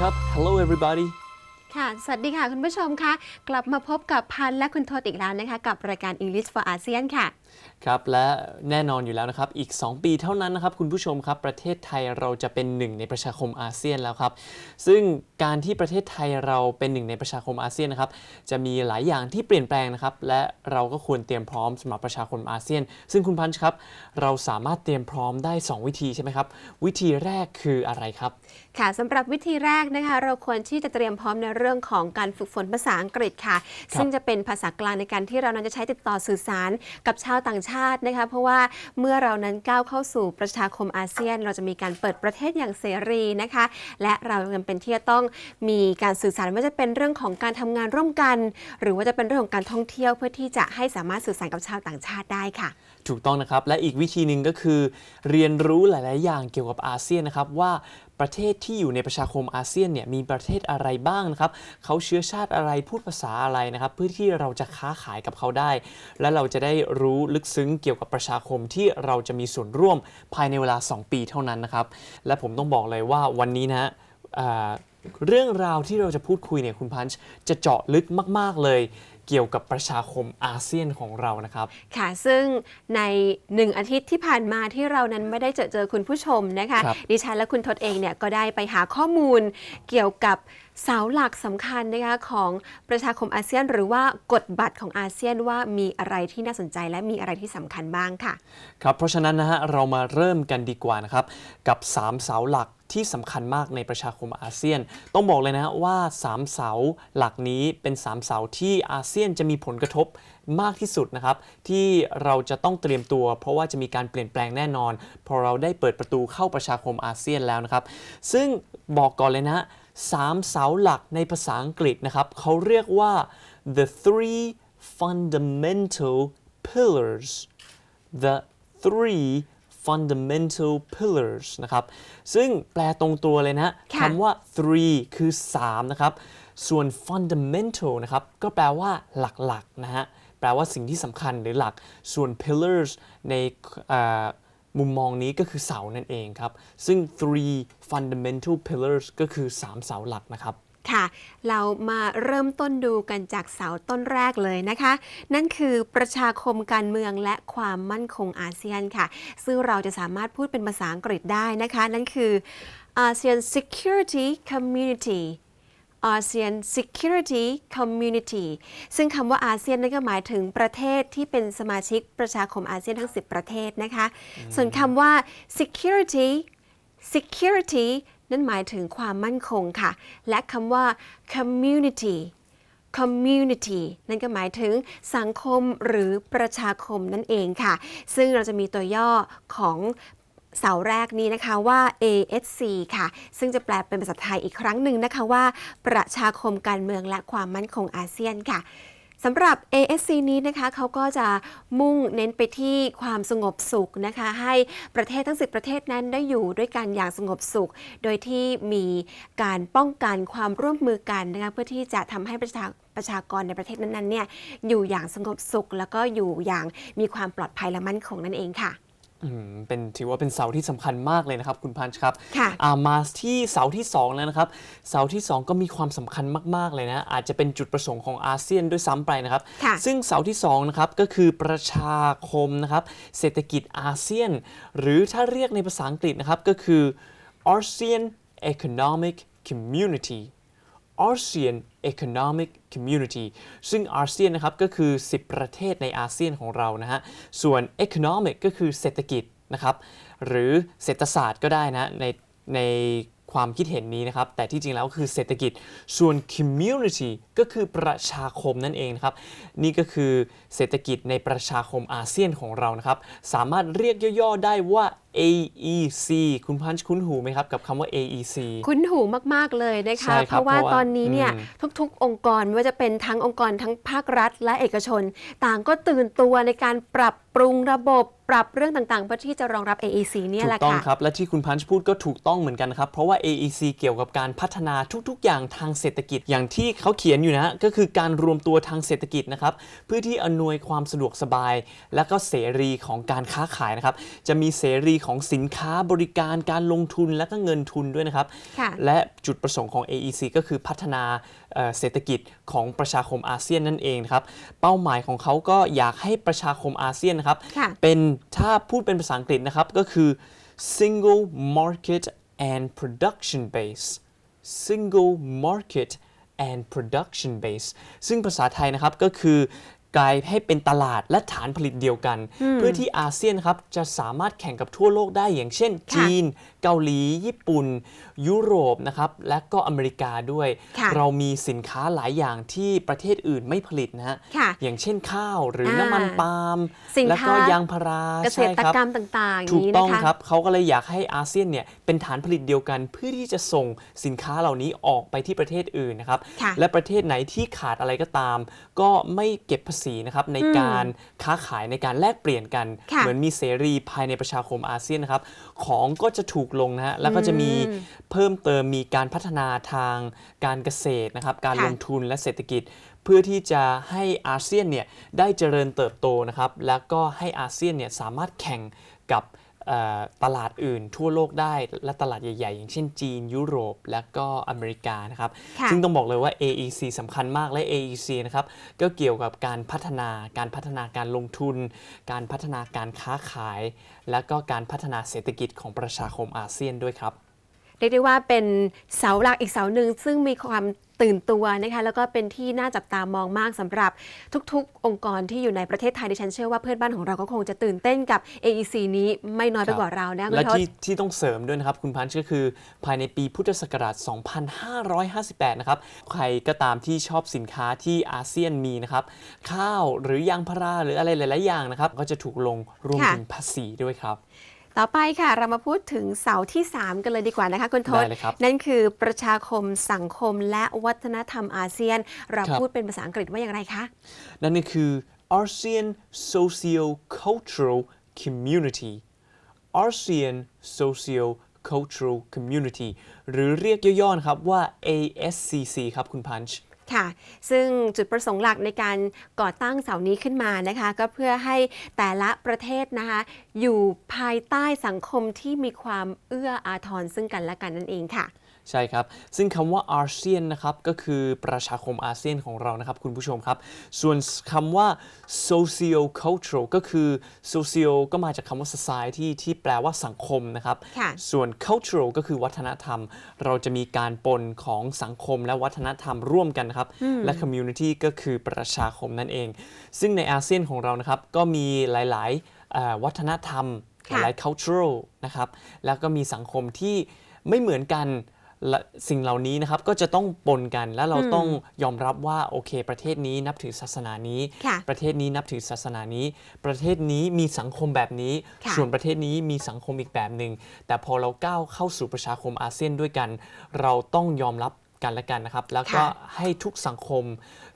Hello everybody ค่ะ สวัสดีค่ะ คุณผู้ชมคะ กลับมาพบกับพันและคุณโทษอีกแล้วนะคะ กับรายการ English for ASEAN ค่ะ ครับและแน่นอนอยู่แล้วนะครับ อีก 2 ปีเท่านั้นนะครับคุณผู้ชมครับ ประเทศไทยเราจะเป็นหนึ่งในประชาคมอาเซียนแล้วครับ ซึ่งการที่ประเทศไทยเราเป็นหนึ่งในประชาคมอาเซียนนะครับ จะมีหลายอย่างที่เปลี่ยนแปลงนะครับ และเราก็ควรเตรียมพร้อมสำหรับประชาคมอาเซียน ซึ่งคุณพันช์ครับ เราสามารถเตรียมพร้อมได้ 2 วิธีใช่ไหมครับ วิธีแรกคืออะไรครับ ค่ะสำหรับวิธีแรกนะคะ เราควรที่จะเตรียมพร้อมในเรื่องของการฝึกฝนภาษาอังกฤษค่ะ ซึ่งจะเป็นภาษากลางในการที่เรานั้นจะใช้ติดต่อสื่อสารกับชาวต่างชาตินะคะเพราะว่าเมื่อเรานั้นก้าวเข้าสู่ประชาคมอาเซียน เราจะมีการเปิดประเทศอย่างเสรีนะคะ และเราจำเป็นที่จะต้องมีการสื่อสารไม่ว่าจะเป็นเรื่องของการทำงานร่วมกัน หรือว่าจะเป็นเรื่องของการท่องเที่ยวเพื่อที่จะให้สามารถสื่อสารกับชาวต่างชาติได้ค่ะ ถูกต้องนะครับและอีกวิธีหนึ่งก็คือ เรียนรู้หลาย ๆ อย่างเกี่ยวกับอาเซียนนะครับว่า ประเทศที่อยู่ในประชาคมอาเซียนเนี่ยมีประเทศอะไรบ้างนะครับเขาเชื้อชาติอะไรพูดภาษาอะไรนะครับ เพื่อที่เราจะค้าขายกับเขาได้ และเราจะได้รู้ลึกซึ้งเกี่ยวกับประชาคมที่เราจะมีส่วนร่วมภายในเวลา 2 ปีเท่านั้นนะครับ และผมต้องบอกเลยว่าวันนี้นะเรื่องราวที่เราจะพูดคุยเนี่ยคุณพันช์จะเจาะลึกมาก ๆ เลย เกี่ยวกับประชาคมอาเซียนของเรานะครับ ค่ะ ซึ่งในหนึ่งอาทิตย์ที่ผ่านมาที่เรานั้นไม่ได้เจอเจอคุณผู้ชมนะคะ ครับ ดิฉันและคุณทศเองเนี่ยก็ได้ไปหาข้อมูลเกี่ยวกับเสาหลักสำคัญนะคะของประชาคมอาเซียน หรือว่ากฎบัตรของอาเซียนว่ามีอะไรที่น่าสนใจและมีอะไรที่สำคัญบ้างค่ะ ครับ เพราะฉะนั้นนะฮะเรามาเริ่มกันดีกว่านะครับ กับ 3 เสาหลัก ที่สำคัญมากในประชาคมอาเซียน ต้องบอกเลยนะว่า 3 เสาหลักนี้เป็น 3 เสาที่อาเซียนจะมีผลกระทบมากที่สุดนะครับ ที่เราจะต้องเตรียมตัว เพราะว่าจะมีการเปลี่ยนแปลงแน่นอน พอเราได้เปิดประตูเข้าประชาคมอาเซียนแล้วนะครับ ซึ่งบอกก่อนเลยนะฮะสามเสาหลักในภาษาอังกฤษนะครับเขาเรียกว่า the three fundamental pillars the three fundamental pillars นะครับ ซึ่งแปลตรงตัวเลยนะค่ะคำว่า three คือ 3 นะครับ ส่วน fundamental นะครับ ก็แปลว่าหลักๆนะฮะ แปลว่าสิ่งที่สำคัญหรือหลัก ส่วน pillars ในเอ่อมุมมองนี้ก็คือเสานั่นเองครับ ซึ่ง three fundamental pillars ก็คือ 3 เสาหลักนะครับ ค่ะ เรามาเริ่มต้นดูกันจากเสาต้นแรกเลยนะคะ นั่นคือประชาคมการเมืองและความมั่นคงอาเซียนค่ะ ซึ่งเราจะสามารถพูดเป็นภาษาอังกฤษได้นะคะ นั่นคือ ASEAN Security Community ASEAN Security Community ซึ่งคำว่าอาเซียนนั่นก็หมายถึงประเทศที่เป็นสมาชิกประชาคมอาเซียนทั้ง 10 ประเทศนะคะ ส่วนคำว่า security security นั่นหมายถึงความมั่นคงค่ะ และคำว่า community community นั่นก็หมายถึงสังคมหรือประชาคมนั่นเองค่ะ ซึ่งเราจะมีตัวย่อของเสาแรกนี้นะคะว่า ASC ค่ะ ซึ่งจะแปลเป็นภาษาไทยอีกครั้งหนึ่งนะคะว่า ประชาคมการเมืองและความมั่นคงอาเซียนค่ะ สำหรับ ASC นี้นะคะเขาก็จะมุ่งเน้นไปที่ความสงบสุขนะคะ ให้ประเทศทั้ง 10 ประเทศนั้นได้อยู่ด้วยกันอย่างสงบสุข โดยที่มีการป้องกันความร่วมมือกันนะคะเพื่อที่จะทำให้ประชาประชากรในประเทศนั้นๆเนี่ยอยู่อย่างสงบสุข แล้วก็อยู่อย่างมีความปลอดภัยและมั่นคงนั่นเองค่ะ อืมเป็นถือว่าเป็นเสาที่สำคัญมากเลยนะครับ คุณพันช์ครับค่ะ อ่ามาที่เสาที่2แล้วนะครับ เสาที่2ก็มีความสำคัญมากๆเลยนะ อาจจะเป็นจุดประสงค์ของอาเซียนด้วยซ้ำไปนะครับ ค่ะ ซึ่งเสาที่2นะครับก็คือประชาคมนะครับ เศรษฐกิจอาเซียน หรือถ้าเรียกในภาษาอังกฤษนะครับก็คือ ASEAN Economic Community ASEAN Economic Community ซึ่งอาเซียนนะครับก็คือ 10 ประเทศในอาเซียนของเรานะฮะ ส่วน Economic ก็คือเศรษฐกิจนะครับ หรือเศรษฐศาสตร์ก็ได้นะในในความคิดเห็นนี้นะครับ แต่ที่จริงแล้วก็คือเศรษฐกิจ ส่วน community ก็คือประชาคมนั่นเองนะครับ นี่ก็คือเศรษฐกิจในประชาคมอาเซียนของเรานะครับ สามารถเรียกย่อๆได้ว่า AEC คุณพันช์คุ้นหูไหมครับ กับคำว่า AEC คุ้นหูมาก ๆ เลยนะคะใช่ครับเพราะว่าเพราะว่าตอนนี้เนี่ยอืมทุก ๆ องค์กรไม่ว่าจะเป็นทั้งองค์กรทั้งภาครัฐ และเอกชน ต่างก็ตื่นตัวในการปรับปรุงระบบปรับเรื่องต่างๆ เพื่อที่จะรองรับ AEC เนี่ยถูแหละกต้องค่ะครับ และที่คุณพันช์พูดก็ถูกต้องเหมือนกันนะครับ เพราะว่า AEC เกี่ยวกับการพัฒนาทุกๆ อย่างทางเศรษฐกิจอย่างที่เขาเขียนอยู่นะฮะก็คือการรวมตัวทางเศรษฐกิจนะครับ เพื่อที่อำนวยความสะดวกสบาย และก็เสรีของการค้าขายนะครับ จะมีเสรีของสินค้าบริการการลงทุนและก็เงินทุนด้วยนะครับค่ะและจุดประสงค์ของ AEC ก็คือพัฒนาเอ่อเศรษฐกิจของประชาคมอาเซียนนั่นเองนะครับ เป้าหมายของเขาก็อยากให้ประชาคมอาเซียนนะครับค่ะเป็นถ้าพูดเป็นภาษาอังกฤษนะครับก็คือ single market and production base single market and production base ซึ่งภาษาไทยนะครับก็คือ กลายให้เป็นตลาดและฐานผลิตเดียวกัน เพื่อที่อาเซียนนะครับจะสามารถแข่งกับทั่วโลกได้อย่างเช่นค่ะจีน เกาหลี ญี่ปุ่น ยุโรปนะครับและก็อเมริกาด้วยค่ะเรามีสินค้าหลายอย่างที่ประเทศอื่นไม่ผลิตนะฮะค่ะอย่างเช่นข้าวหรืออ่าน้ำมันปาล์มสินแล้วก็ค้ายางพาราเกษใช่ตรครับกรรมต่างๆถูกนี้ต้องนะคะครับเขาก็เลยอยากให้อาเซียนเนี่ยเป็นฐานผลิตเดียวกันเพื่อที่จะส่งสินค้าเหล่านี้ออกไปที่ประเทศอื่นนะครับค่ะและประเทศไหนที่ขาดอะไรก็ตาม ก็ไม่เก็บภาษีนะครับในการค้าขายในการแลกเปลี่ยนกันค่ะเหมือนมีเสรีภายในประชาคมอาเซียนนะครับของก็จะถูกลงนะฮะแล้วก็จะมีเพิ่มเติมมีการพัฒนาทางการเกษตรนะครับการค่ะลงทุนและเศรษฐกิจ เพื่อที่จะให้อาเซียนเนี่ยได้เจริญเติบโตนะครับแล้วก็ให้อาเซียนเนี่ยสามารถแข่งกับเอ่อตลาดอื่นทั่วโลกได้และตลาดใหญ่ ๆ อย่างเช่นจีน ยุโรป และก็อเมริกานะครับค่ะซึ่งต้องบอกเลยว่า AEC สำคัญมากและ AEC นะครับก็เกี่ยวกับการพัฒนาการพัฒนาการลงทุน การพัฒนาการค้าขาย และก็การพัฒนาเศรษฐกิจของประชาคมอาเซียนด้วยครับ เรียกได้ว่าเป็นเสาหลักอีกเสาหนึ่งซึ่งมีความตื่นตัวนะคะแล้วก็เป็นที่น่าจับตามองมากสำหรับทุกๆ องค์กรที่อยู่ในประเทศไทยดิฉันเชื่อว่าเพื่อนบ้านของเราก็คงจะตื่นเต้นกับ AEC นี้ไม่น้อยไปกว่าเรานะคุและณทศที่ที่ต้องเสริมด้วยนะครับ คุณพันช์ก็คือภายในปีพุทธศักราช 2558 นะครับ ใครก็ตามที่ชอบสินค้าที่อาเซียนมีนะครับ ข้าวหรือยางพาราหรืออะไรหลาย ๆ อย่างนะครับ ก็จะถูกลงรวมค่ะถึงภาษีด้วยครับ ต่อไปค่ะเรามาพูดถึงเสาที่ 3 กันเลยดีกว่านะคะคุณทศได้เลยครับนั่นคือประชาคมสังคมและวัฒนธรรมอาเซียน เราครับพูดเป็นภาษาอังกฤษว่าอย่างไรคะ นั่นก็คือ ASEAN Socio-Cultural Community ASEAN Socio-Cultural Community หรือเรียกย่อๆนะครับว่า ASCC ครับคุณพันช์ ค่ะ ซึ่งจุดประสงค์หลักในการก่อตั้งเสานี้ขึ้นมานะคะ ก็เพื่อให้แต่ละประเทศนะคะ อยู่ภายใต้สังคมที่มีความเอื้ออาทรซึ่งกันและกันนั่นเองค่ะ ใช่ครับ ซึ่งคำว่าอาเซียนนะครับก็คือประชาคมอาเซียนของเรานะครับคุณผู้ชมครับ ส่วนคำว่า socio cultural ก็คือ socio ก็มาจากคำว่า society ที่แปลว่าสังคมนะครับค่ะส่วน cultural ก็คือวัฒนธรรม เราจะมีการปนของสังคมและวัฒนธรรมร่วมกันนะครับ และ community ก็คือประชาคมนั่นเอง ซึ่งในอาเซียนของเรานะครับก็มีหลายๆเอ่อวัฒนธรรมหค่ะลาย cultural นะครับ แล้วก็มีสังคมที่ไม่เหมือนกัน และสิ่งเหล่านี้นะครับก็จะต้องปนกันและเราต้องยอมรับว่าโอเค ประเทศนี้นับถือศาสนานี้ ค่ะประเทศนี้นับถือศาสนานี้ ประเทศนี้มีสังคมแบบนี้ ค่ะส่วนประเทศนี้มีสังคมอีกแบบหนึ่งแต่พอเราก้าวเข้าสู่ประชาคมอาเซียนด้วยกัน เราต้องยอมรับกันและกันนะครับ แล้วก็ค่ะ ให้ทุกสังคม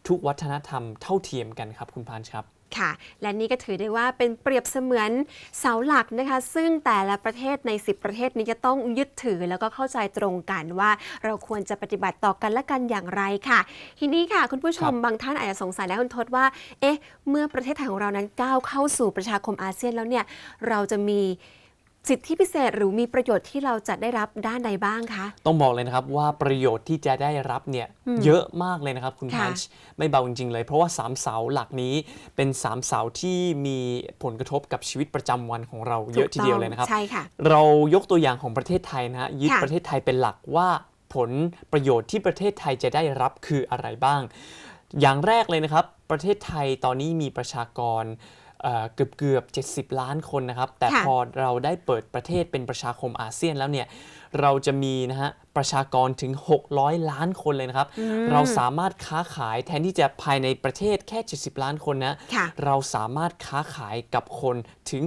ทุกวัฒนธรรมเท่าเทียมกันครับคุณพานช์ครับ ค่ะ และนี่ก็ถือได้ว่าเป็นเปรียบเสมือนเสาหลักนะคะ ซึ่งแต่ละประเทศใน 10 ประเทศนี้จะต้องยึดถือแล้วก็เข้าใจตรงกันว่า เราควรจะปฏิบัติต่อกันและกันอย่างไรค่ะ ทีนี้ค่ะ คุณผู้ชมครับบางท่านอาจจะสงสัยและคุณทศว่า เอ๊ะ เมื่อประเทศไทยของเรานั้นก้าวเข้าสู่ประชาคมอาเซียนแล้วเนี่ยเราจะมี สิทธิพิเศษหรือมีประโยชน์ที่เราจะได้รับด้านใดบ้างคะ ต้องบอกเลยนะครับว่าประโยชน์ที่จะได้รับเนี่ยเยอะมากเลยนะครับคุณค่ะพันช์ไม่เบาจริง ๆ เลย เพราะว่าสามเสาหลักนี้เป็นสามเสาที่มีผลกระทบกับชีวิตประจำวันของเราเยอะทีเดียวเลยนะครับใช่ค่ะเรายกตัวอย่างของประเทศไทยนะฮะยึดค่ะประเทศไทยเป็นหลักว่าผลประโยชน์ที่ประเทศไทยจะได้รับคืออะไรบ้าง อย่างแรกเลยนะครับ ประเทศไทยตอนนี้มีประชากร เอ่อเกือบเกือบ 70 ล้านคนนะครับ แต่ค่ะพอเราได้เปิดประเทศเป็นประชาคมอาเซียนแล้วเนี่ยเราจะมีนะฮะประชากรถึง 600 ล้านคนเลยนะครับ เราสามารถค้าขายแทนที่จะภายในประเทศแค่ 70 ล้านคนนะค่ะเราสามารถค้าขายกับคนถึง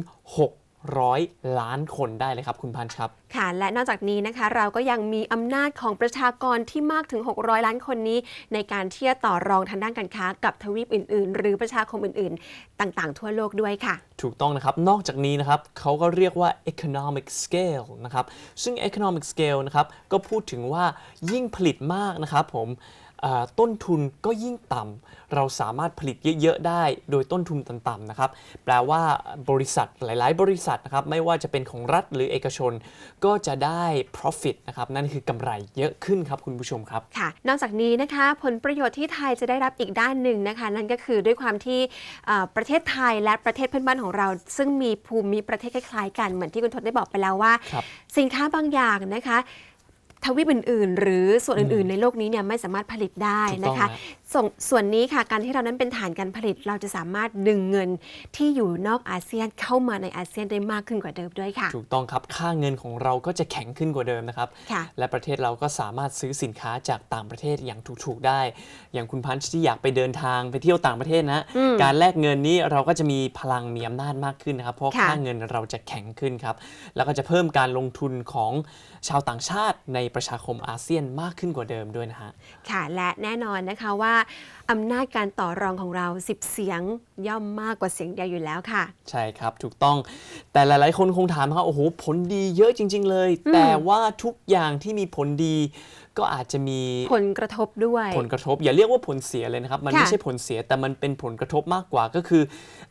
600 ล้านคนได้เลยครับคุณพันช์ครับ ค่ะ และนอกจากนี้นะคะ เราก็ยังมีอำนาจของประชากรที่มากถึง 600 ล้านคนนี้ ในการที่จะต่อรองทางด้านการค้ากับทวีปอื่น ๆ หรือประชาคมอื่น ๆ ต่าง ๆ ทั่วโลกด้วยค่ะ ถูกต้องนะครับ นอกจากนี้นะครับเขาก็เรียกว่า economic scale นะครับ ซึ่ง economic scale นะครับก็พูดถึงว่ายิ่งผลิตมากนะครับผมอ่า ต้นทุนก็ยิ่งต่ำเราสามารถผลิตเยอะๆได้โดยต้นทุนต่ำๆนะครับ แปลว่าบริษัทหลายๆ บริษัทนะครับไม่ว่าจะเป็นของรัฐหรือเอกชน ก็จะได้ profit นะครับนั่นคือกำไรเยอะขึ้นครับคุณผู้ชมครับค่ะ นอกจากนี้นะคะผลประโยชน์ที่ไทยจะได้รับอีกด้านหนึ่งนะคะ นั่นก็คือด้วยความที่เอ่อประเทศไทยและประเทศเพื่อนบ้านของเรา ซึ่งมีภูมิประเทศคล้ายๆกันเหมือนที่คุณทศได้บอกไปแล้วว่าครับสินค้าบางอย่างนะคะ ทวีปอื่น ๆ หรือส่วนอื่น ๆ ในโลกนี้เนี่ยไม่สามารถผลิตได้ถูกต้นะองคะฮะ ส่งส่วนนี้ค่ะการที่เรานั้นเป็นฐานการผลิต เราจะสามารถดึงเงินที่อยู่นอกอาเซียนเข้ามาในอาเซียนได้มากขึ้นกว่าเดิมด้วยค่ะ ถูกต้องครับค่าเงินของเราก็จะแข็งขึ้นกว่าเดิมนะครับค่ะและประเทศเราก็สามารถซื้อสินค้าจากต่างประเทศอย่างถูกๆได้ อย่างคุณพันช์ที่อยากไปเดินทางไปเที่ยวต่างประเทศนะอืมการแลกเงินนี้เราก็จะมีพลังมีอำนาจมากขึ้นนะครับเพราะค่ะค่าเงินเราจะแข็งขึ้นครับแล้วก็จะเพิ่มการลงทุนของชาวต่างชาติในประชาคมอาเซียนมากขึ้นกว่าเดิมด้วยนะฮะค่ะและแน่นอนนะคะว่าอำนาจการต่อรองของเรา 10 เสียงย่อมมากกว่าเสียงเดียวอยู่แล้วค่ะ ใช่ครับถูกต้องแต่หลาย ๆ คนคงถามครับโอ้โหผลดีเยอะจริง ๆ เลย แต่ว่าทุกอย่างที่มีผลดี ก็อาจจะมีผลกระทบด้วย ผลกระทบ อย่าเรียกว่าผลเสียเลยนะครับ มันค่ะไม่ใช่ผลเสียแต่มันเป็นผลกระทบมากกว่าก็คือ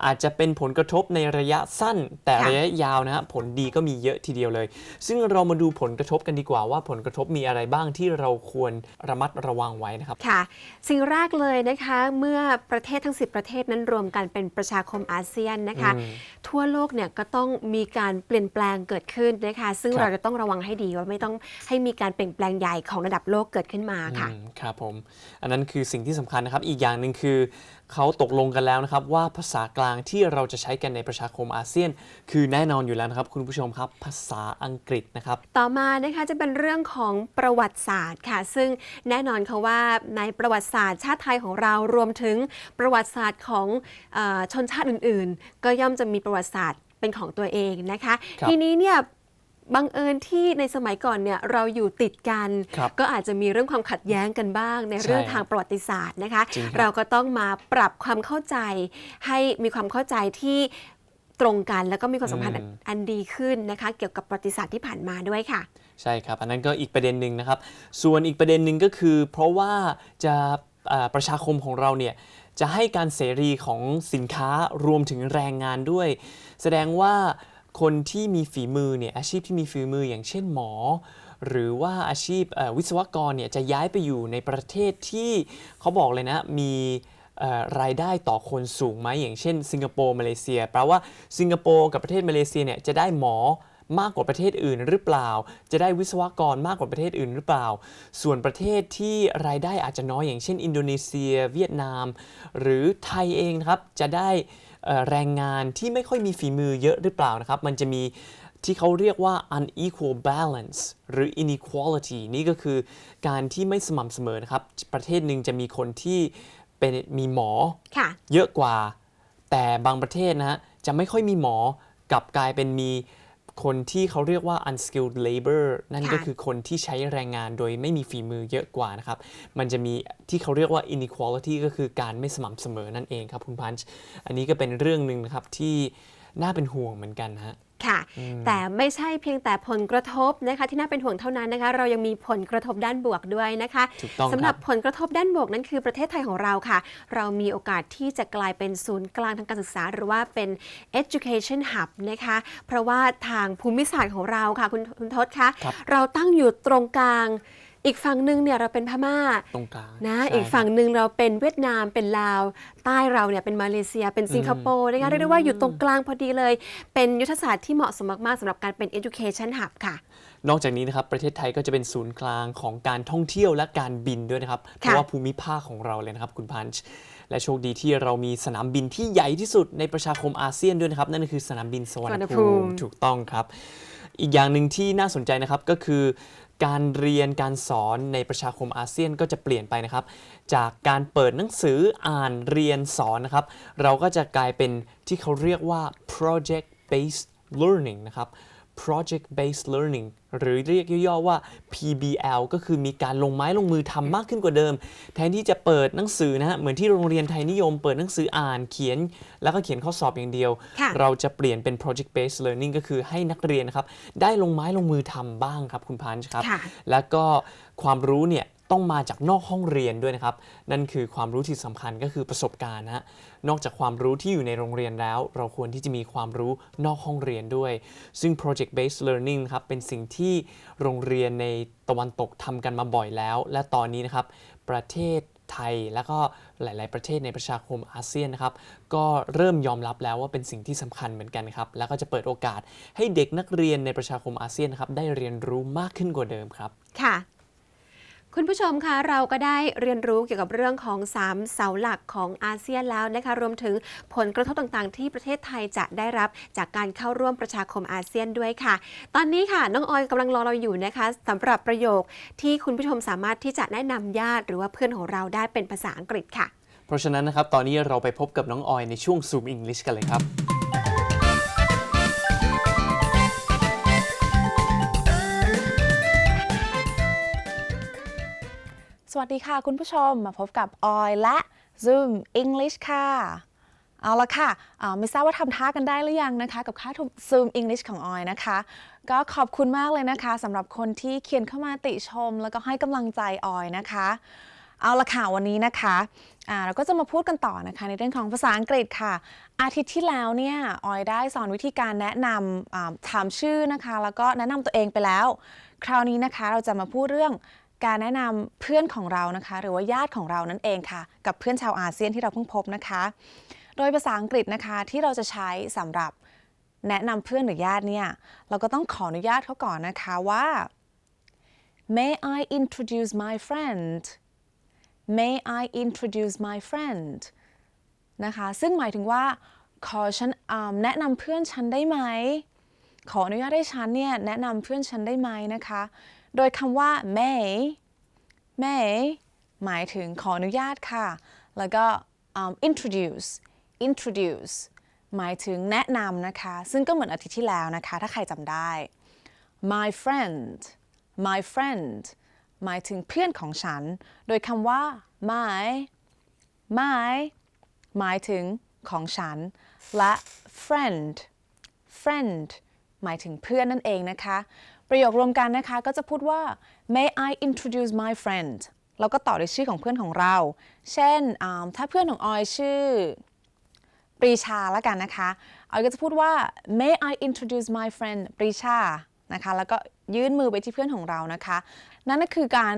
อาจจะเป็นผลกระทบในระยะสั้น แต่ค่ะระยะยาวนะฮะผลดีก็มีเยอะทีเดียวเลย ซึ่งเรามาดูผลกระทบกันดีกว่าว่าผลกระทบมีอะไรบ้างที่เราควรระมัดระวังไว้นะครับค่ะ สิ่งแรกเลยนะคะเมื่อประเทศทั้ง 10 ประเทศนั้นรวมกันเป็นประชาคมอาเซียนนะคะอืมทั่วโลกเนี่ยก็ต้องมีการเปลี่ยนแปลงเกิดขึ้นนะคะ ซึ่งครับเราจะต้องระวังให้ดีว่าไม่ต้องให้มีการเปลี่ยนแปลงใหญ่ของระดับโลกเกิดขึ้นมาค่ะอืมครับผม อันนั้นคือสิ่งที่สำคัญนะครับ อีกอย่างหนึ่งคือเขาตกลงกันแล้วนะครับ ว่าภาษากลางที่เราจะใช้กันในประชาคมอาเซียน คือแน่นอนอยู่แล้วนะครับ คุณผู้ชมครับภาษาอังกฤษนะครับ ต่อมานะคะจะเป็นเรื่องของประวัติศาสตร์ค่ะ ซึ่งแน่นอนค่ะว่าในประวัติศาสตร์ชาติไทยของเรารวมถึงประวัติศาสตร์ของเออชนชาติอื่น ๆ ก็ย่อมจะมีประวัติศาสตร์เป็นของตัวเองนะคะครับทีนี้เนี่ย บังเอิญที่ในสมัยก่อนเนี่ยเราอยู่ติดกัน ครับก็อาจจะมีเรื่องความขัดแย้งกันบ้างในเรื่องใช่ทางประวัติศาสตร์นะคะ จริงครับเราก็ต้องมาปรับความเข้าใจ ให้มีความเข้าใจที่ตรงกันแล้วก็มีความสัมพันธ์อันดีขึ้นนะคะ เกี่ยวกับประวัติศาสตร์ที่ผ่านมาด้วยค่ะ ใช่ครับ อันนั้นก็อีกประเด็นหนึ่งนะครับ ส่วนอีกประเด็นหนึ่งก็คือ เพราะว่าจะอ่าประชาคมของเราเนี่ยจะให้การเสรีของสินค้ารวมถึงแรงงานด้วย แสดงว่า คนที่มีฝีมือเนี่ยอาชีพที่มีฝีมืออย่างเช่นหมอ หรือว่าอาชีพวิศวกรเนี่ยจะย้ายไปอยู่ในประเทศที่เขาบอกเลยนะมีรายได้ต่อคนสูงไหมอย่างเช่นสิงคโปร์มาเลเซียแปลว่าสิงคโปร์กับประเทศมาเลเซียเนี่ยจะได้หมอมากกว่าประเทศอื่นหรือเปล่า จะได้วิศวกรมากกว่าประเทศอื่นหรือเปล่า ส่วนประเทศที่รายได้อาจจะน้อยอย่างเช่น อินโดนีเซีย เวียดนาม หรือไทยเองครับจะได้ แรงงานที่ไม่ค่อยมีฝีมือเยอะหรือเปล่านะครับ มันจะมีที่เขาเรียกว่า unequal balance หรือ inequality นี่ก็คือการที่ไม่สม่ำเสมอนะครับ ประเทศหนึ่งจะมีคนที่เป็นมีหมอค่ะเยอะกว่า แต่บางประเทศนะฮะจะไม่ค่อยมีหมอกลับกลายเป็นมี คนที่เขาเรียกว่า unskilled labor นั่นค่ะก็คือคนที่ใช้แรงงานโดยไม่มีฝีมือเยอะกว่านะครับ มันจะมีที่เขาเรียกว่า inequality ก็คือการไม่สม่ำเสมอนั่นเองครับคุณพันช์ อันนี้ก็เป็นเรื่องหนึ่งนะครับที่น่าเป็นห่วงเหมือนกันนะฮะ ค่ะ แต่ไม่ใช่เพียงแต่ผลกระทบนะคะที่น่าเป็นห่วงเท่านั้นนะคะ เรายังมีผลกระทบด้านบวกด้วยนะคะถูกต้องครับสำหรับผลกระทบด้านบวกนั้นคือประเทศไทยของเราค่ะ เรามีโอกาสที่จะกลายเป็นศูนย์กลางทางการศึกษา หรือว่าเป็น education hub นะคะ เพราะว่าทางภูมิศาสตร์ของเราค่ะ คุณคุณทศคะครับเราตั้งอยู่ตรงกลาง อีกฝั่งหนึ่งเนี่ยเราเป็นพม่าตรงกลางนะใช่อีกฝั่งหนึ่งเราเป็นเวียดนามเป็นลาว ใต้เราเนี่ยเป็นมาเลเซีย เป็นสิงคโปร์นะคะเรียกได้ว่าอยู่ตรงกลางพอดีเลย เป็นยุทธศาสตร์ที่เหมาะสมมากๆสำหรับการเป็น education hub ค่ะนอกจากนี้นะครับประเทศไทยก็จะเป็นศูนย์กลางของการท่องเที่ยวและการบินด้วยนะครับ เพราะว่าภูมิภาคของเราเลยนะครับคุณพันช์และโชคดีที่เรามีสนามบินที่ใหญ่ที่สุดในประชาคมอาเซียนด้วยนะครับ นั่นก็คือสนามบินสวรรณสวรรณภูภูมิมิถูกต้องครับ อีกอย่างหนึ่งที่น่าสนใจนะครับก็คือ การเรียนการสอนในประชาคมอาเซียนก็จะเปลี่ยนไปนะครับ จากการเปิดหนังสืออ่านเรียนสอนนะครับ เราก็จะกลายเป็นที่เขาเรียกว่า project based learning นะครับ project based learning หรือเรียกย่อๆว่า PBL ก็คือมีการลงไม้ลงมือทำมากขึ้นกว่าเดิม แทนที่จะเปิดหนังสือนะฮะ เหมือนที่โรงเรียนไทยนิยมเปิดหนังสืออ่านเขียน แล้วก็เขียนข้อสอบอย่างเดียวค่ะเราจะเปลี่ยนเป็น project based learning ก็คือให้นักเรียนนะครับ ได้ลงไม้ลงมือทำบ้างครับคุณพันช์ครับค่ะแล้วก็ความรู้เนี่ย ต้องมาจากนอกห้องเรียนด้วยนะครับ นั่นคือความรู้ที่สำคัญก็คือประสบการณ์นะนอกจากความรู้ที่อยู่ในโรงเรียนแล้ว เราควรที่จะมีความรู้นอกห้องเรียนด้วย ซึ่ง project based learning ครับเป็นสิ่งที่โรงเรียนในตะวันตกทำกันมาบ่อยแล้ว และตอนนี้นะครับประเทศไทยแล้วก็หลาย ๆ ประเทศในประชาคมอาเซียนนะครับ ก็เริ่มยอมรับแล้วว่าเป็นสิ่งที่สำคัญเหมือนกันครับ แล้วก็จะเปิดโอกาสให้เด็กนักเรียนในประชาคมอาเซียนนะครับได้เรียนรู้มากขึ้นกว่าเดิมครับ ค่ะ คุณผู้ชมคะเราก็ได้เรียนรู้เกี่ยวกับเรื่องของ 3 เสาหลักของอาเซียนแล้วนะคะรวมถึงผลกระทบต่างๆ ที่ประเทศไทยจะได้รับจากการเข้าร่วมประชาคมอาเซียนด้วยค่ะ ตอนนี้ค่ะน้องออยกำลังรอเราอยู่นะคะสำหรับประโยคที่คุณผู้ชมสามารถที่จะแนะนำญาติ หรือว่าเพื่อนของเราได้เป็นภาษาอังกฤษค่ะ เพราะฉะนั้นนะครับตอนนี้เราไปพบกับน้องออยในช่วง Zoom English กันเลยครับ สวัสดีค่ะคุณผู้ชมมาพบกับออยและ Zoom English ค่ะ เอาละค่ะไม่ทราบว่าทำท่ากันได้หรือยังนะคะ กับค่า Zoom English ของออยนะคะ ก็ขอบคุณมากเลยนะคะสำหรับคนที่เขียนเข้ามาติชม แล้วก็ให้กำลังใจออยนะคะ เอาละค่ะวันนี้นะคะเราก็จะมาพูดกันต่อนะคะในเรื่องของภาษาอังกฤษค่ะ อาทิตย์ที่แล้วเนี่ยออยได้สอนวิธีการแนะนำถามชื่อนะคะ แล้วก็แนะนำตัวเองไปแล้ว คราวนี้นะคะเราจะมาพูดเรื่อง การแนะนำเพื่อนของเรานะคะ หรือว่าญาติของเรานั่นเองค่ะ กับเพื่อนชาวอาเซียนที่เราเพิ่งพบนะคะ โดยภาษาอังกฤษนะคะที่เราจะใช้สำหรับแนะนำเพื่อนหรือญาติเนี่ยเราก็ต้องขออนุญาตเขาก่อนนะคะว่า May I introduce my friend May I introduce my friend นะคะซึ่งหมายถึงว่าขอฉันแนะนำเพื่อนฉันได้ไหม ขออนุญาตให้ฉันเนี่ยแนะนำเพื่อนฉันได้ไหมนะคะ โดยคำว่า may may หมายถึงขออนุญาตค่ะ แล้วก็อืม introduce introduce หมายถึงแนะนำนะคะ ซึ่งก็เหมือนอาทิตย์ที่แล้วนะคะ ถ้าใครจำได้ my friend my friend หมายถึงเพื่อนของฉัน โดยคำว่า my my หมายถึงของฉัน และ friend friend หมายถึงเพื่อนนั่นเองนะคะ ประโยครวมกันนะคะก็จะพูดว่า may I introduce my friend เราก็ต่อด้วยชื่อของเพื่อนของเรา เช่น ถ้าเพื่อนของออยชื่อปรีชาแล้วกันนะคะ ออยก็จะพูดว่า may I introduce my friend ปรีชา นะคะ แล้วก็ยื่นมือไปที่เพื่อนของเรานะคะ นั่นก็คือการ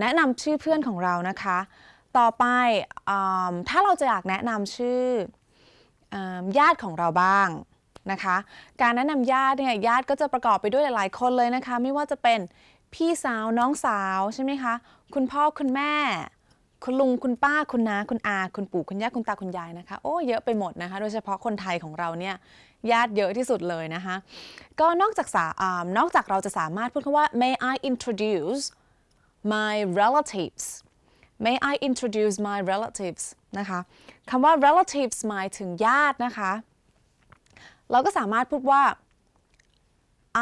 แนะนำชื่อเพื่อนของเรานะคะ ต่อไปอถ้าเราจะอยากแนะนำชื่ออ่าญาติของเราบ้าง นะคะ การแนะนำญาติเนี่ยญาติก็จะประกอบไปด้วยหลาย ๆ คนเลยนะคะ ไม่ว่าจะเป็นพี่สาวน้องสาวใช่ไหมคะ คุณพ่อคุณแม่ คุณลุงคุณป้าคุณน้าคุณอา คุณปู่คุณย่าคุณตาคุณยายนะคะ โอ้เยอะไปหมดนะคะ โดยเฉพาะคนไทยของเราเนี่ยญาติเยอะที่สุดเลยนะคะ ก็นอกจากสาอ่านอกจากเราจะสามารถพูดคำว่า may I introduce my relatives may I introduce my relatives นะคะคำว่า relatives หมายถึงญาตินะคะ เราก็สามารถพูดว่า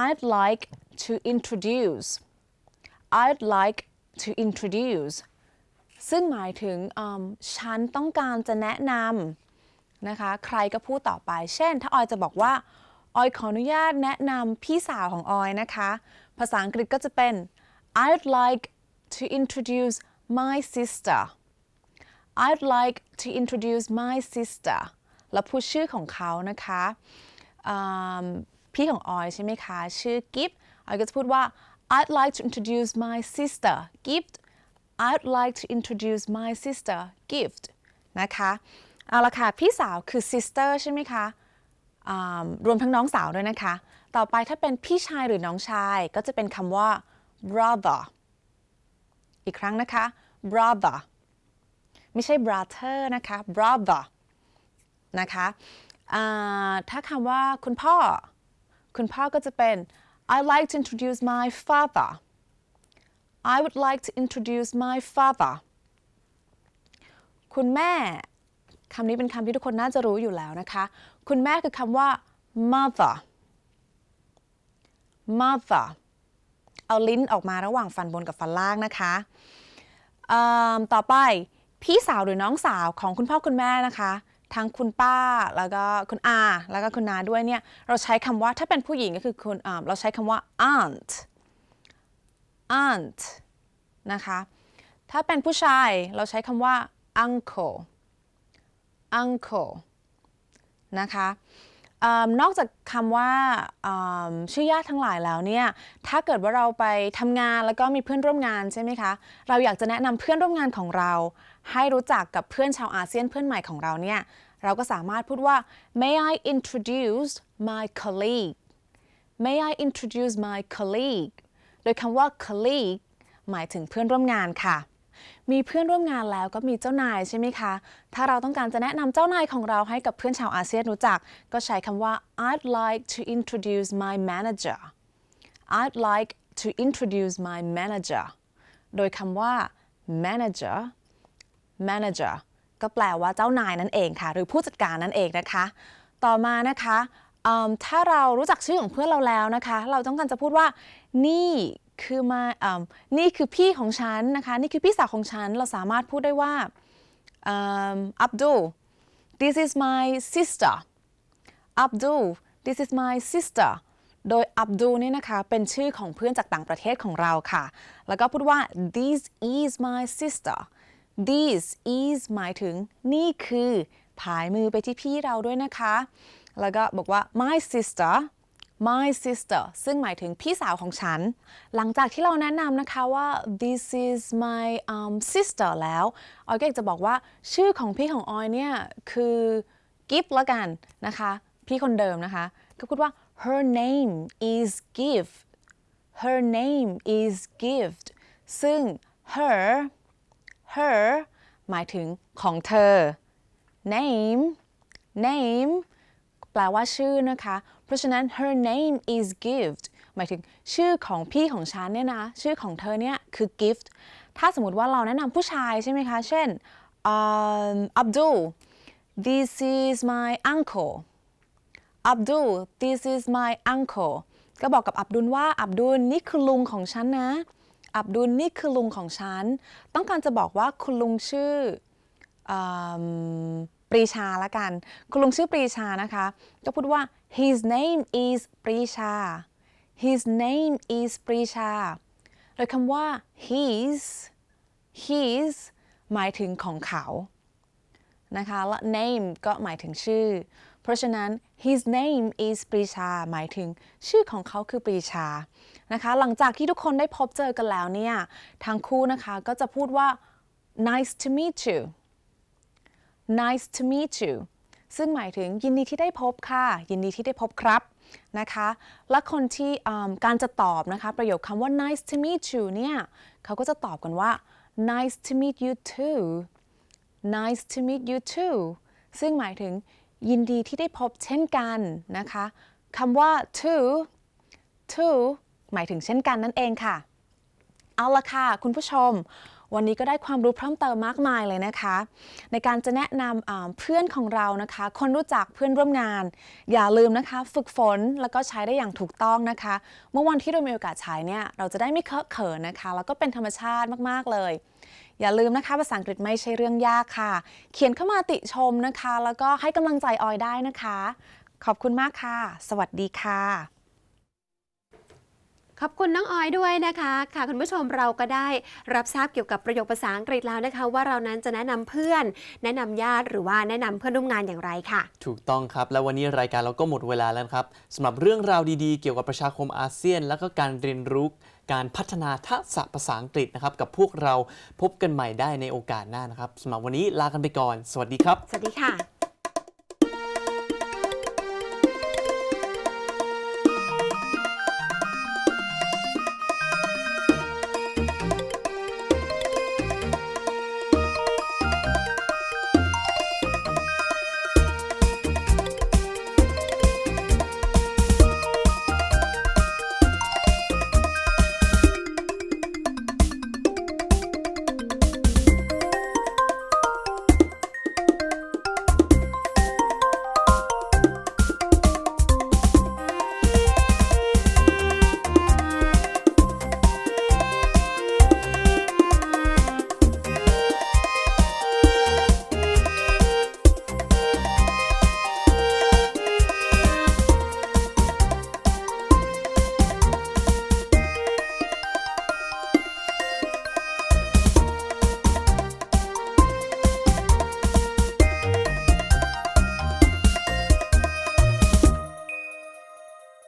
I'd like to introduce I'd like to introduce ซึ่งหมายถึงฉันต้องการจะแนะนำนะคะ ใครก็พูดต่อไป เช่น ถ้าออยจะบอกว่า ออยขออนุญาตแนะนำพี่สาวของออยนะคะ ภาษาอังกฤษก็จะเป็น I'd like to introduce my sister I'd like to introduce my sister แล้วพูดชื่อของเขานะคะ พี่ของออยใช่ไหมคะ ชื่อกิฟต์ออยก็จะพูดว่า I'd like to introduce my sister Gift I'd like to introduce my sister Gift นะคะเอาละค่ะ พี่สาวคือ sister ใช่ไหมคะรวมทั้งน้องสาวด้วยนะคะ ต่อไปถ้าเป็นพี่ชายหรือน้องชาย ก็จะเป็นคำว่า brother อีกครั้งนะคะ brother ไม่ใช่ brother นะคะ brother นะคะ ถ้าคำว่าคุณพ่อ คุณพ่อก็จะเป็น I like to introduce my father I would like to introduce my father คุณแม่คำนี้เป็นคำที่ทุกคนน่าจะรู้อยู่แล้วนะคะ คุณแม่คือคำว่า mother mother เอาลิ้นออกมาระหว่างฟันบนกับฟันล่างนะคะต่อไปพี่สาวหรือน้องสาวของคุณพ่อคุณแม่นะคะ ทั้งคุณป้าแล้วก็คุณอา แล้วก็คุณนาด้วยเนี่ยเราใช้คำว่าถ้าเป็นผู้หญิงก็คือคุณเราใช้คำว่า aunt aunt นะคะถ้าเป็นผู้ชายเราใช้คำว่า uncle uncle นะคะอนอกจากคำว่าชื่อญาติทั้งหลายแล้วเนี่ยถ้าเกิดว่าเราไปทำงานแล้วก็มีเพื่อนร่วมงานใช่ไหมคะ เราอยากจะแนะนำเพื่อนร่วมงานของเรา ให้รู้จักกับเพื่อนชาวอาเซียนเพื่อนใหม่ของเราเนี่ย เราก็สามารถพูดว่า may I introduce my colleague may I introduce my colleague โดยคำว่า colleague หมายถึงเพื่อนร่วมงานค่ะ มีเพื่อนร่วมงานแล้วก็มีเจ้านายใช่ไหมคะ ถ้าเราต้องการจะแนะนำเจ้านายของเราให้กับเพื่อนชาวอาเซียนรู้จัก ก็ใช้คำว่า I'd like to introduce my manager I'd like to introduce my manager โดยคำว่า manager manager ก็แปลว่าเจ้านายนั่นเองค่ะ หรือผู้จัดการนั่นเองนะคะ ต่อมานะคะถ้าเรารู้จักชื่อของเพื่อนเราแล้วนะคะ เราต้องการจะพูดว่า นี่คือมาอนี่คือพี่ของฉันนะคะ นี่คือพี่สาวของฉัน เราสามารถพูดได้ว่าอับดุล this is my sister อับดุล this is my sister โดยอับดุลเนี่ยนะคะ เป็นชื่อของเพื่อนจากต่างประเทศของเราค่ะ แล้วก็พูดว่า this is my sister this is หมายถึง นี่คือผายมือไปที่พี่เราด้วยนะคะ แล้วก็บอกว่า my sister my sister ซึ่งหมายถึงพี่สาวของฉัน หลังจากที่เราแนะนำนะคะว่า this is my um, sister แล้วออยก็จะบอกว่าชื่อของพี่ของออยเนี่ยคือกิฟละกันนะคะ พี่คนเดิมนะคะ ก็พูดว่า her name is gift her name is gift ซึ่ง her her หมายถึงของเธอ name name แปลว่าชื่อนะคะ เพราะฉะนั้น her name is gift หมายถึงชื่อของพี่ของฉันเนี่ยนะ ชื่อของเธอเนี่ยคือ gift ถ้าสมมติว่าเราแนะนำผู้ชายใช่ไหมคะ เช่นอับดุล this is my uncle อับดุล this is my uncle ก็บอกกับอับดุลว่าอับดุลนี่คือลุงของฉันนะ อับดุลนี่คือลุงของฉัน ต้องการจะบอกว่าคุณลุงชื่ออปรีชาละกัน คุณลุงชื่อปรีชานะคะ ก็พูดว่า his name is ปรีชา his name is ปรีชาโดยคำว่า his his หมายถึงของเขานะคะและ name ก็หมายถึงชื่อ เพราะฉะนั้น his name is ปรีชา หมายถึงชื่อของเขาคือปรีชา นะคะ หลังจากที่ทุกคนได้พบเจอกันแล้วเนี่ยทั้งคู่นะคะก็จะพูดว่า nice to meet you nice to meet you ซึ่งหมายถึงยินดีที่ได้พบค่ะ ยินดีที่ได้พบครับนะคะ และคนที่การจะตอบนะคะ ประโยคคำว่า nice to meet you เนี่ยเขาก็จะตอบกันว่า nice to meet you too nice to meet you too ซึ่งหมายถึงยินดีที่ได้พบเช่นกันนะคะคำว่า too too หมายถึงเช่นกันนั่นเองค่ะ เอาละค่ะ คุณผู้ชม วันนี้ก็ได้ความรู้เพิ่มเติมมากมายเลยนะคะ ในการจะแนะนำเพื่อนของเรานะคะ คนรู้จักเพื่อนร่วมงาน อย่าลืมนะคะ ฝึกฝนแล้วก็ใช้ได้อย่างถูกต้องนะคะ เมื่อวันที่เรามีโอกาสใช้เนี่ยเราจะได้ไม่เคอะเขินนะคะ แล้วก็เป็นธรรมชาติมากๆเลยอย่าลืมนะคะภาษาอังกฤษไม่ใช่เรื่องยากค่ะ เขียนเข้ามาติชมนะคะ แล้วก็ให้กำลังใจออยได้นะคะ ขอบคุณมากค่ะ สวัสดีค่ะ ขอบคุณน้องออยด้วยนะคะ ค่ะคุณผู้ชมเราก็ได้รับทราบเกี่ยวกับประโยคภาษาอังกฤษแล้วนะคะ ว่าเรานั้นจะแนะนำเพื่อน แนะนำญาติหรือว่าแนะนำเพื่อนร่วมงานอย่างไรค่ะ ถูกต้องครับ และวันนี้รายการเราก็หมดเวลาแล้วนะครับสำหรับเรื่องราวดีๆ เกี่ยวกับประชาคมอาเซียน แล้วก็การเรียนรู้การพัฒนาทักษะภาษาอังกฤษนะครับ กับพวกเราพบกันใหม่ได้ในโอกาสหน้านะครับสำหรับวันนี้ลากันไปก่อน สวัสดีครับ สวัสดีค่ะ